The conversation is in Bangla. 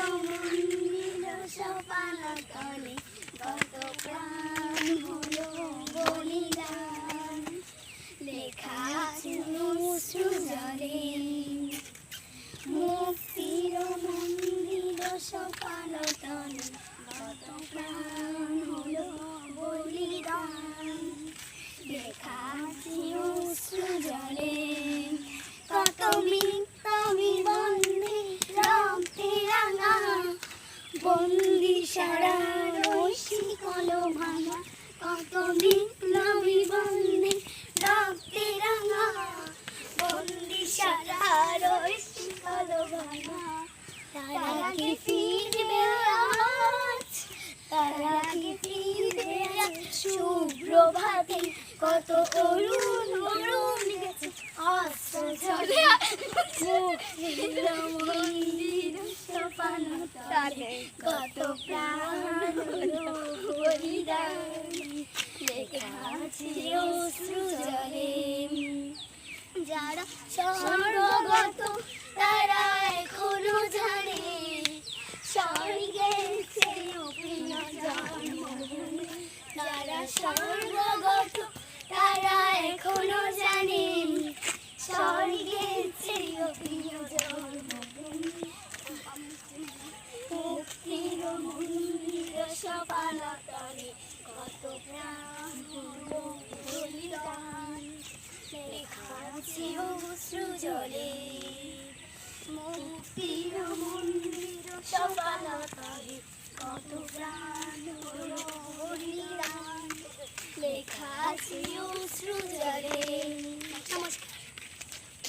মন্দির সপালতনে কত প্রাণ হলো বলিদান লেখা আছে সৃজনে কত মিত্তমি বন্দে রক্তে রাঙা বন্দি সারা রশি ভাঙা কত বিপ্লবী বন্দে রক্তে রাঙা। বন্দি সারা রশি ভাঙা তারা কি ফিরবে আজ? তারা কত অরুণ অরুণ গেছে। সোপানতলে কত প্রাণ বলিদান লেখা যারা স্বর্গগত তারা এখনও জানে স্বর্গের চেয়েও যারা স্বর্গগত তারা এখনও জানে স্বর্গের চেয়েও প্রিয় জন্মভূমি মুক্তির মন্দির সফলতলে কত প্রাণ বলিদান। লেখা আছে অশ্রু জলে। মুক্তির মন্দির সফলতায় কত প্রাণ বলিদান। লেখা আছে অশ্রু জলে।